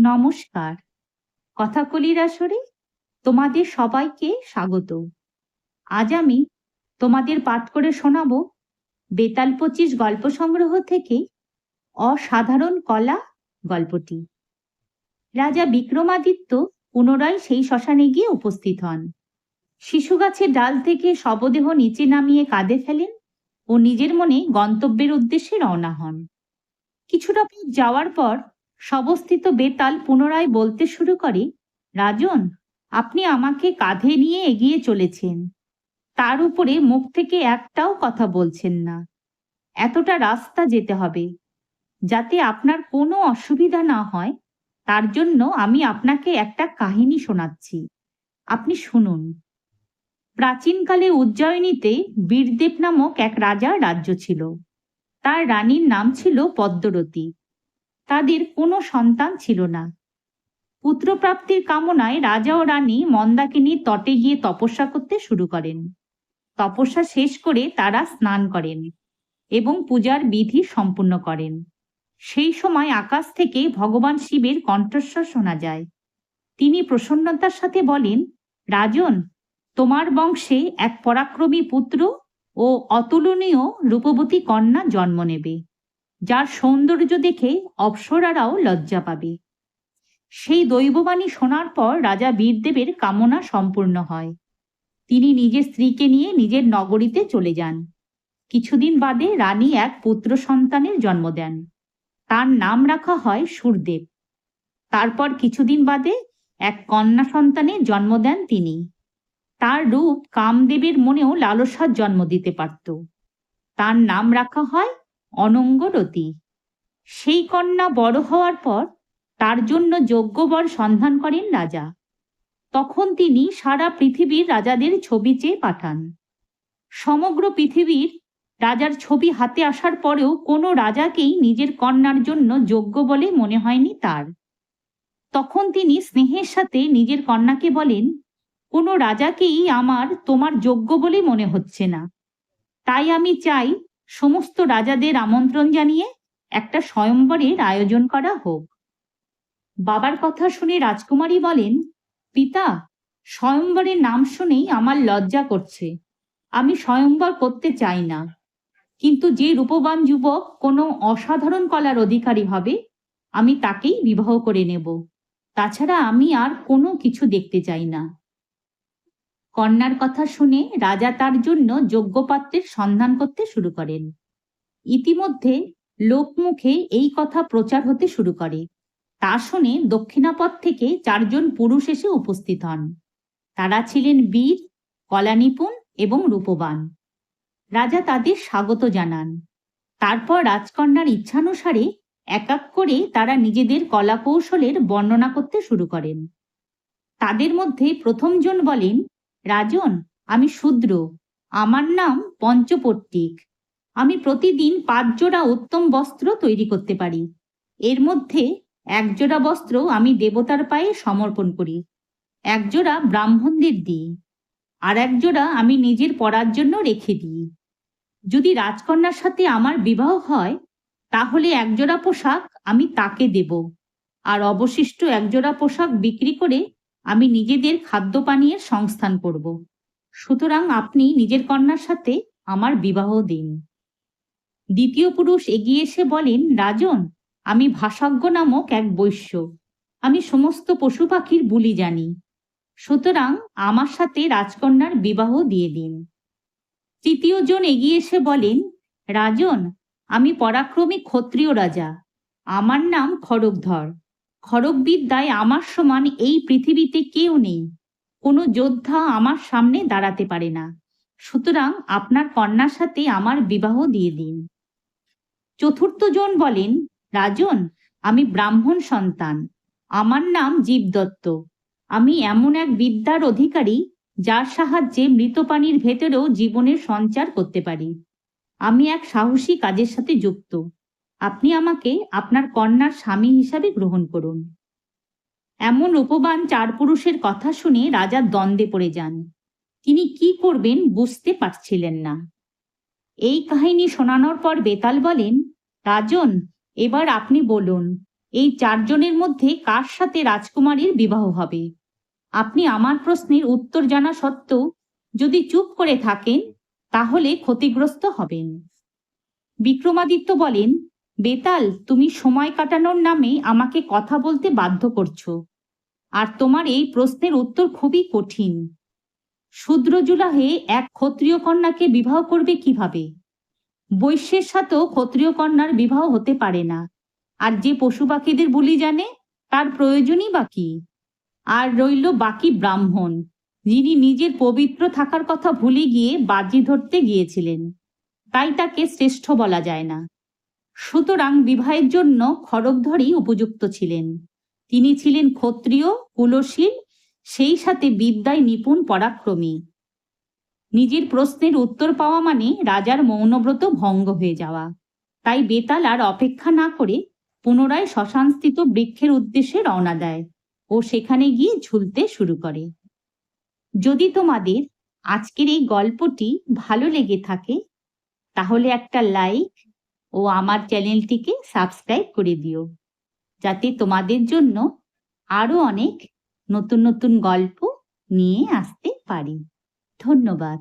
নমস্কার। কথাকলির আসরে তোমাদের সবাইকে স্বাগত। আজ আমি তোমাদের পাঠ করে শোনাব বেতাল পঁচিশ গল্প সংগ্রহ থেকে অসাধারণ কলা গল্পটি। রাজা বিক্রমাদিত্য পুনরায় সেই শ্মশানে গিয়ে উপস্থিত হন। শিশু গাছের ডাল থেকে শবদেহ নিচে নামিয়ে কাঁদে ফেলেন ও নিজের মনে গন্তব্যের উদ্দেশ্যে রওনা হন। কিছুটা পথ যাওয়ার পর সবস্থিত বেতাল পুনরায় বলতে শুরু করে, রাজন, আপনি আমাকে কাঁধে নিয়ে এগিয়ে চলেছেন। তার উপরে মুখ থেকে একটাও কথা বলছেন না। এতটা রাস্তা যেতে হবে। যাতে আপনার কোনো অসুবিধা না হয়, তার জন্য আমি আপনাকে একটা কাহিনী শোনাচ্ছি। আপনি শুনুন। প্রাচীনকালে উজ্জয়িনীতে বীরদেব নামক এক রাজার রাজ্য ছিল। তার রানীর নাম ছিল পদ্মরতী তাদের কোনো সন্তান ছিল না। পুত্রপ্রাপ্তির কামনায় রাজা ও রানী মন্দাকিনীর তটে গিয়ে তপস্যা করতে শুরু করেন। তপস্যা শেষ করে তারা স্নান করেন এবং পূজার বিধি সম্পূর্ণ করেন। সেই সময় আকাশ থেকে ভগবান শিবের কণ্ঠস্বর শোনা যায়। তিনি প্রসন্নতার সাথে বলেন, রাজন, তোমার বংশে এক পরাক্রমী পুত্র ও অতুলনীয় রূপবতী কন্যা জন্ম নেবে। যার সৌন্দর্য দেখে অপ্সরারাও লজ্জা পাবে। সেই দৈববাণী শোনার পর রাজা বীরদেবের কামনা সম্পূর্ণ হয়। তিনি নিজের স্ত্রীকে নিয়ে নিজের নগরীতে চলে যান। কিছুদিন বাদে রানী এক পুত্র সন্তানের জন্ম দেন। তার নাম রাখা হয় সুরদেব। তারপর কিছুদিন বাদে এক কন্যা সন্তানের জন্ম দেন তিনি। তার রূপ কামদেবের মনেও লালসার জন্ম দিতে পারত। তার নাম রাখা হয় অনঙ্গরতী। সেই কন্যা বড় হওয়ার পর তার জন্য যোগ্য বর সন্ধান করেন রাজা। তখন তিনি সারা পৃথিবীর রাজাদের ছবি চেয়ে পাঠান। সমগ্র পৃথিবীর রাজার ছবি হাতে আসার পরেও কোনো রাজাকেই নিজের কন্যার জন্য যোগ্য বলে মনে হয়নি তার। তখন তিনি স্নেহের সাথে নিজের কন্যাকে বলেন, কোনো রাজাকেই আমার তোমার যোগ্য বলে মনে হচ্ছে না। তাই আমি চাই সমস্ত রাজাদের আমন্ত্রণ জানিয়ে একটা স্বয়ম্বরের আয়োজন করা হোক। বাবার কথা শুনে রাজকুমারী বলেন, পিতা, স্বয়ম্বরের নাম শুনেই আমার লজ্জা করছে। আমি স্বয়ম্বর করতে চাই না। কিন্তু যে রূপবান যুবক কোনো অসাধারণ কলার অধিকারী হবে, আমি তাকেই বিবাহ করে নেব। তাছাড়া আমি আর কোনো কিছু দেখতে চাই না। কন্যার কথা শুনে রাজা তার জন্য যোগ্য পাত্রের সন্ধান করতে শুরু করেন। ইতিমধ্যে লোকমুখে এই কথা প্রচার হতে শুরু করে। তা শুনে দক্ষিণাপথ থেকে চারজন পুরুষ এসে উপস্থিত হন। তারা ছিলেন বীর, কলানিপুণ এবং রূপবান। রাজা তাদের স্বাগত জানান। তারপর রাজকন্যার ইচ্ছানুসারে এক এক করে তারা নিজেদের কলা কৌশলের বর্ণনা করতে শুরু করেন। তাদের মধ্যে প্রথমজন বলেন রাজন, আমি শূদ্র। আমার নাম পঞ্চপট্টিক আমি প্রতিদিন পাঁচ জোড়া উত্তম বস্ত্র তৈরি করতে পারি। এর মধ্যে এক জোড়া বস্ত্র আমি দেবতার পায়ে সমর্পণ করি। এক জোড়া ব্রাহ্মণদের দিই। আর এক জোড়া আমি নিজের পরার জন্য রেখে দিই। যদি রাজকন্যার সাথে আমার বিবাহ হয়, তাহলে একজোড়া পোশাক আমি তাকে দেব। আর অবশিষ্ট একজোড়া পোশাক বিক্রি করে আমি নিজেদের খাদ্য পানীয়ের সংস্থান করব। সুতরাং আপনি নিজের কন্যার সাথে আমার বিবাহ দিন। দ্বিতীয় পুরুষ এগিয়ে এসে বলেন, রাজন, আমি ভাষাজ্ঞ নামক এক বৈশ্য। আমি সমস্ত পশু পাখির বুলি জানি। সুতরাং আমার সাথে রাজকন্যার বিবাহ দিয়ে দিন। তৃতীয় জন এগিয়ে এসে বলেন, রাজন, আমি পরাক্রমী ক্ষত্রিয় রাজা। আমার নাম খড়গধর। খড়গবিদ্যায় আমার সমান এই পৃথিবীতে কেউ নেই। কোনো যোদ্ধা আমার সামনে দাঁড়াতে পারে না। সুতরাং আপনার কন্যার সাথে আমার বিবাহ দিয়ে দিন। চতুর্থ জন বলেন, রাজন, আমি ব্রাহ্মণ সন্তান। আমার নাম জীবদত্ত। আমি এমন এক বিদ্যার অধিকারী যার সাহায্যে মৃত পানির ভেতরেও জীবনের সঞ্চার করতে পারি। আমি এক সাহসী কাজের সাথে যুক্ত। আপনি আমাকে আপনার কন্যার স্বামী হিসাবে গ্রহণ করুন। এমন উপবান চার পুরুষের কথা শুনে রাজা দ্বন্দ্বে পড়ে যান। তিনি কি করবেন বুঝতে পারছিলেন না। এই কাহিনী শোনানোর পর বেতাল বলেন, রাজন, এবার আপনি বলুন, এই চারজনের মধ্যে কার সাথে রাজকুমারীর বিবাহ হবে? আপনি আমার প্রশ্নের উত্তর জানা সত্ত্বেও যদি চুপ করে থাকেন, তাহলে ক্ষতিগ্রস্ত হবেন। বিক্রমাদিত্য বলেন বেতাল, তুমি সময় কাটানোর নামে আমাকে কথা বলতে বাধ্য করছ। আর তোমার এই প্রশ্নের উত্তর খুবই কঠিন। শূদ্রজুলাহে এক ক্ষত্রিয় কন্যাকে বিবাহ করবে কীভাবে? বৈশ্যের সাথেও ক্ষত্রিয় কন্যার বিবাহ হতে পারে না। আর যে পশু পাখিদের বলি জানে, তার প্রয়োজনই বাকি আর রইল বাকি ব্রাহ্মণ, যিনি নিজের পবিত্র থাকার কথা ভুলে গিয়ে বাজি ধরতে গিয়েছিলেন। তাই তাকে শ্রেষ্ঠ বলা যায় না। সুতরাং বিবাহের জন্য খড়গধরই উপযুক্ত ছিলেন। তিনি ছিলেন ক্ষত্রিয়, কুলশীল, সেই সাথে বিদ্যায় নিপুণ পরাক্রমী। নিজের প্রশ্নের উত্তর পাওয়া মানে রাজার মৌনব্রত ভঙ্গ হয়ে যাওয়া। তাই বেতাল আর অপেক্ষা না করে পুনরায় শ্মশানস্থিত বৃক্ষের উদ্দেশ্যে রওনা দেয় ও সেখানে গিয়ে ঝুলতে শুরু করে। যদি তোমাদের আজকের এই গল্পটি ভালো লেগে থাকে, তাহলে একটা লাইক ও আমার চ্যানেলটিকে সাবস্ক্রাইব করে দিও। যাতে তোমাদের জন্য আরও অনেক নতুন নতুন গল্প নিয়ে আসতে পারি। ধন্যবাদ।